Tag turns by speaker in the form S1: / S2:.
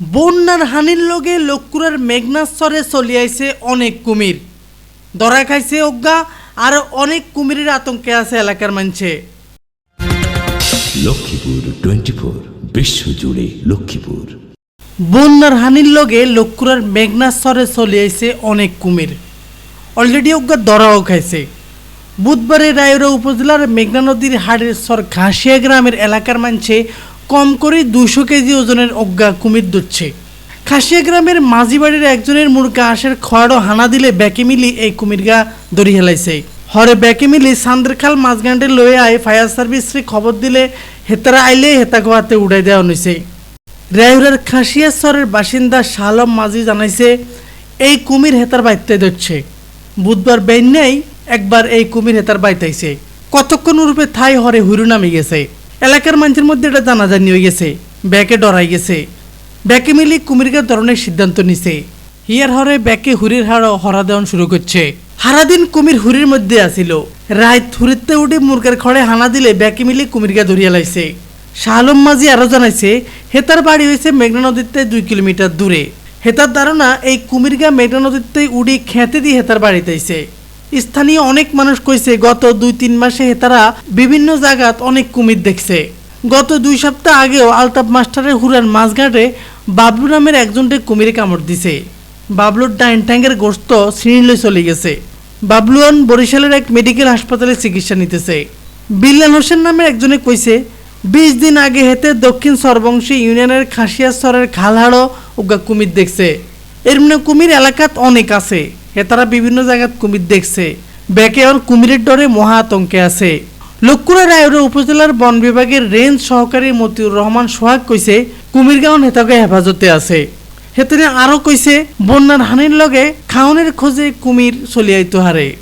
S1: বন্যার হানির লগে লক্কুরার মেঘনাস্তরে চলিয়াইছে অনেক কুমির। ধরা খাইছে অজ্ঞা আর অনেক কুমিরের আতঙ্কে আছে এলাকার মানছে
S2: লক্ষ্মীপুর টোয়েন্টি ফোর বিশ্বজুড়ে লক্ষ্মীপুর।
S1: বন্যার হানির লগে লক্কুরার মেঘনাস্তরে চলিয়াইছে অনেক কুমির। অলরেডি অজ্ঞা দরাও খাইছে। বুধবারে রায়রা উপজেলার মেঘনা নদীর হাড়ের সর ঘাসিয়া গ্রামের এলাকার মানছে কম করে দুশো কেজি ওজনের অজ্ঞা কুমির ধরছে। খাসিয়া গ্রামের মাঝিবাড়ির একজনের মুরগা আশের খড়ও হানা দিলে ব্যাকে মিলি এই কুমিরগা ধরি হেলাইছে। হরে ব্যাকে মিলি সান্দ্রখাল মাঝগান্ডে লয়ে আয় ফায়ার সার্ভিসরে খবর দিলে হেতারা আইলে হেতা গোয়াতে উড়াই দেওয়া হয়েছে রায়ুরার খাসিয়াশ্বরের বাসিন্দা শালম মাঝি জানাইছে, এই কুমির হেতার বাইতে ধরছে। বুধবার বেন্যাই একবার এই কুমির হেতার বাইতাইছে। কতক্ষণ রূপে থাই হরে হুরু নামে গেছে। এলাকার মানুষের মধ্যে এটা জানাজানি হয়ে গেছে, ব্যাকে ডরাই গেছে। ব্যাকে মিলি কুমিরকে ধরনের সিদ্ধান্ত নিছে। হিয়ার হরে ব্যাকে হুরির হাড় হরা দেওয়ান শুরু করছে। হারাদিন কুমির হুরির মধ্যে আসিল। রাত হুরিতে উঠে মুরগের খড়ে হানা দিলে ব্যাকে মিলি কুমিরকে ধরিয়া লাইছে। শাহলম মাঝি আরও জানাইছে, হেতার বাড়ি হয়েছে মেঘনা নদীতে দুই কিলোমিটার দূরে। হেতার ধারণা, এই কুমিরগা মেঘনা নদীতে উড়ি খেতে দিয়ে হেতার বাড়িতে আইছে। স্থানীয় অনেক মানুষ কইছে, গত দুই তিন মাসে তারা বিভিন্ন জায়গাত অনেক কুমির দেখছে। গত দুই সপ্তাহ আগেও আলতাপ মাস্টারের হুরার মাঝঘাটে বাবলু নামের একজনকে কুমিরে কামড় দিছে। বাবলুর ডাইন ট্যাঙ্গের গোস্ত শ্রীনিলে চলে গেছে। বাবলুয়ান বরিশালের এক মেডিকেল হাসপাতালে চিকিৎসা নিতেছে। বিল্লাল হোসেন নামের একজনে কইছে, বিশ দিন আগে হেতে দক্ষিণ সরবংশী ইউনিয়নের খাসিয়াস্তরের খালহাড়ো উগা কুমির দেখছে। এর মানে কুমির এলাকাত অনেক আছে। হেতারা বিভিন্ন জায়গায় কুমির দেখছে। ব্যাকে এখন কুমিরের ডরে মহা আতঙ্কে আছে। লক্ষ্মুরা রায়ুরা উপজেলার বন বিভাগের রেঞ্জ সহকারী মতিউর রহমান সোহাগ কইছে, কুমিরগাঁও নেতাকে হেফাজতে আছে। হেতনে আরও কইছে, বন্যার হানির লগে খাওনের খোঁজে কুমির চলিয়াইতো হারে।